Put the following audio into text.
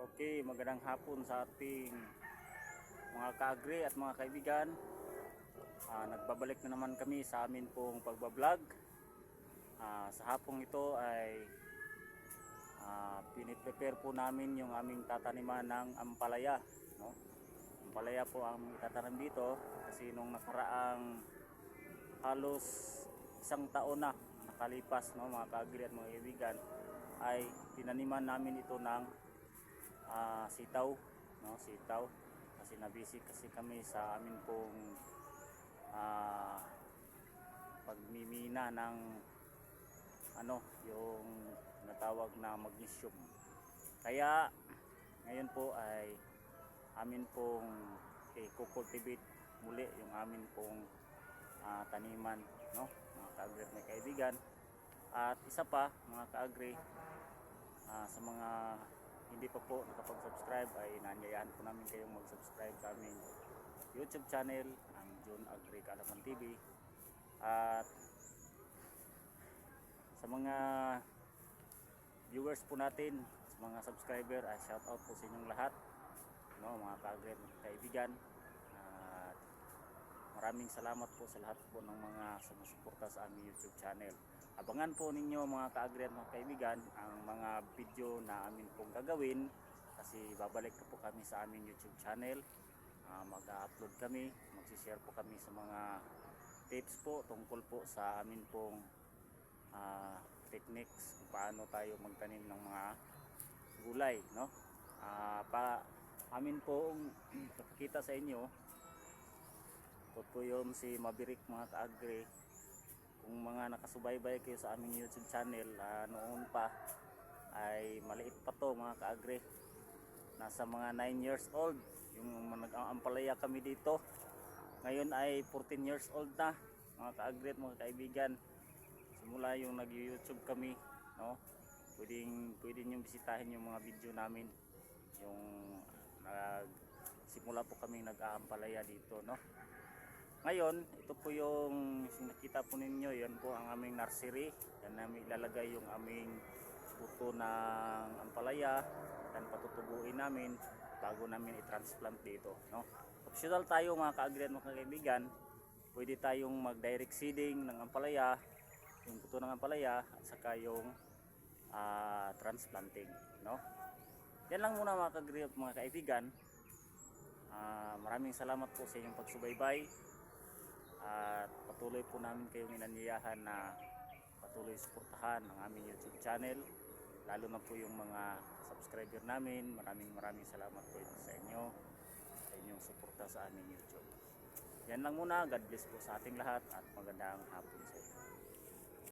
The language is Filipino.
Okay, magandang hapon sa ating mga kaagri at mga kaibigan. Ah, nagbabalik na naman kami sa amin pong pagbablog. Ah, sa hapong ito ay ah, piniprepare po namin yung aming tataniman ng ampalaya. No? Ampalaya po ang itatanim dito kasi nung nakaraang halos isang taon na nakalipas no, mga kaagri at mga kaibigan ay tinaniman namin ito ng ah, sitaw, no, sitaw. Kasi nabisi kasi kami sa amin pong ah, pagmimina ng ano, yung natawag na magnesium. Kaya ngayon po ay amin pong i-cultivate muli yung amin pong ah, taniman, no, mga kaagri at mga kaibigan. At isa pa, mga kaagri, Ah, sa mga hindi pa po nakapag-subscribe ay nanyayahan po namin kayong mag-subscribe sa aming YouTube channel, ang June Agri Kalaman TV. At sa mga viewers po natin, sa mga subscriber, ay shout out po sa inyong lahat, no, mga kaagri at kaibigan. Maraming salamat po sa lahat po ng mga sumusuporta sa aming YouTube channel. Abangan po ninyo mga kaagri at mga kaibigan ang mga video na amin pong gagawin kasi babalik na po kami sa aming YouTube channel. Ah, mag-upload kami, mag-share po kami sa mga tips po tungkol po sa amin pong ah, techniques kung paano tayo magtanim ng mga gulay, no? Ah, pa amin pong pakikita sa inyo yung si Mabirik mga kaagri. Kung mga nakasubaybay kayo sa aming YouTube channel ah, noon pa ay maliit pa to mga kaagri. Nasa mga 9 years old. Yung nag-ampalaya kami dito. Ngayon ay 14 years old na mga kaagri at mga kaibigan. Simula yung nag-YouTube kami, no? Pwedeng pwede niyo bisitahin yung mga video namin. Yung nag simula po kami nag-aampalaya dito, no? Ngayon, ito po yung nakita po ninyo, yan po ang aming nursery. Yan namin ilalagay yung aming puto ng ampalaya dan patutubuin namin bago namin i-transplant dito. No? Optional tayo mga kaagri at mga kaibigan. Pwede tayong mag-direct seeding ng ampalaya, yung puto ng ampalaya at saka yung ah, transplanting. No? Yan lang muna mga kaagri at mga kaibigan. Ah, maraming salamat po sa inyong pagsubaybay at patuloy po namin kayong inanyayahan na patuloy suportahan ang aming YouTube channel. Lalo na po yung mga subscriber namin. Maraming maraming salamat po sa inyo sa inyong suporta sa aming YouTube. Yan lang muna. God bless po sa ating lahat at magandang hapon sa inyo